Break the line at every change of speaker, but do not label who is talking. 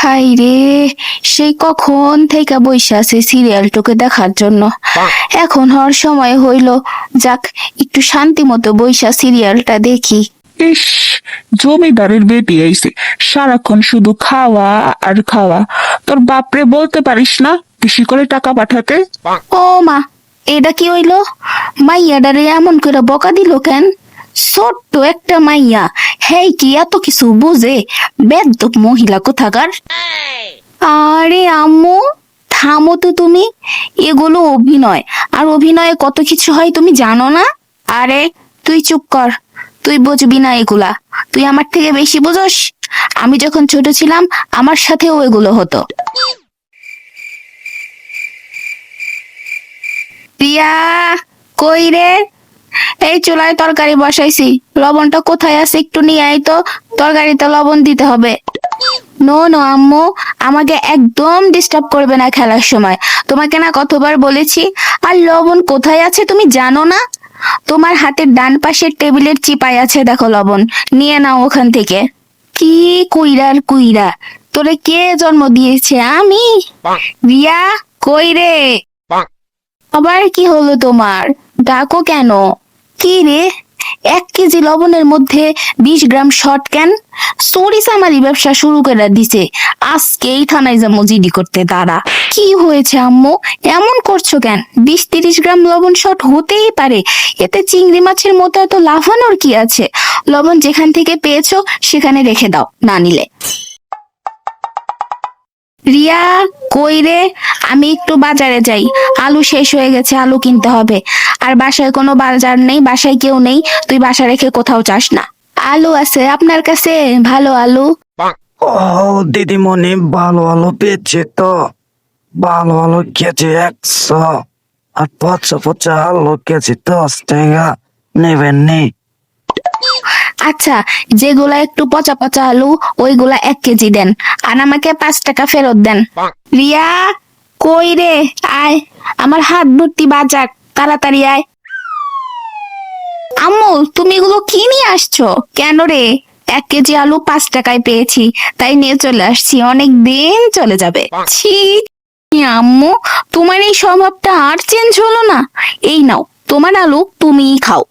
High রে সেই কখন থেকে বইসা আছে সিরিয়ালটুকে দেখার জন্য? এখন হওয়ার সময় হইল। যাক একটু শান্তি মতো বইসা সিরিয়ালটা দেখি।
ইস জমিদারের বেটি আইছে। সারাক্ষণ শুধু খাওয়া আর খাওয়া। তোর বাপরে বলতে পারিস না বেশি করে টাকা পাঠাতে?
ও মা এটা কি হইল? মাইয়াডারে এমন করে বকা দিল কেন? ছোট্ট একটা মাইয়া। হেই, কি এত কিছু বুঝে? বেদ্যপ মহিলা কোথাকার? আরে আম্মু, থামো তো তুমি। এগুলো অভিনয়। আর অভিনয়ে কত কিছু হয় তুমি জানো না? আরে, তুই চুপ কর। তুই বুঝবি না এগুলা। তুই আমার থেকে বেশি বুঝোস? আমি যখন ছোট ছিলাম, আমার সাথেও এগুলো হতো। রিয়া কই রে? এই চুলায় তরকারি বসাইছি। লবণটা কোথায় আছে একটু নিয়ে আই তো। তরকারিতে লবণ দিতে হবে। নো নো আম্মু আমাকে একদম ডিস্টার্ব করবে না খেলার সময়। তোমাকে না কতবার বলেছি আর লবণ কোথায় আছে তুমি জানো না? তোমার হাতের ডান পাশের টেবিলের চিপায় আছে দেখো লবণ। নিয়ে নাও ওখান থেকে। কি কুইরার কুইরা। তোরে কে জন্ম দিয়েছে আমি? রিয়া কই রে? আবার কি হলো তোমার? ডাকো কেন? কি রে? এক কেজি লবণের মধ্যে বিশ গ্রাম শর্ট ক্যান সরিস আমারই ব্যবসা শুরু করে দিছে। আজকে এই থানায় যাব জিডি করতে তারা কি হয়েছে আম্মু? এমন করছ কেন? বিশ তিরিশ গ্রাম লবণ শর্ট হতেই পারে। এতে চিংড়ি মাছের মতো এত লাফানোর কি আছে? লবণ যেখান থেকে পেয়েছ, সেখানে রেখে দাও, না নিলে। রিয়া, কই রে? আমি একটু বাজারে যাই। আলু শেষ হয়ে গেছে, আলু কিনতে হবে। আর বাসায় কোনো বাজার নেই বাসায় কেউ নেই তুই বাসা রেখে কোথাও চাস না। আলু আছে আপনার কাছে? ভালো আলু।
ও দিদিমণি ভালো ভালো পেয়েছে তো। ভালো ভালো কেজি একশো। আর পচা পচা আলু কেজি দশ টাকা। নেবেন নি?
আচ্ছা যেগুলা একটু পচা পচা আলু ওইগুলা এক কেজি দেন। আর আমাকে পাঁচ টাকা ফেরত দেন। রিয়া কই রে? আয় আমার হাত ভর্তি বাজার। তাড়াতাড়ি আয়। আম্মু, তুমি এগুলো কি নিয়ে আসছো? কেন রে? এক কেজি আলু পাঁচ টাকায় পেয়েছি, তাই নিয়ে চলে আসছি, অনেক দিন চলে যাবে। ছি আম্মু, তোমার এই স্বভাবটা আর চেঞ্জ হলো না। এই নাও, তোমার আলু তুমিই খাও।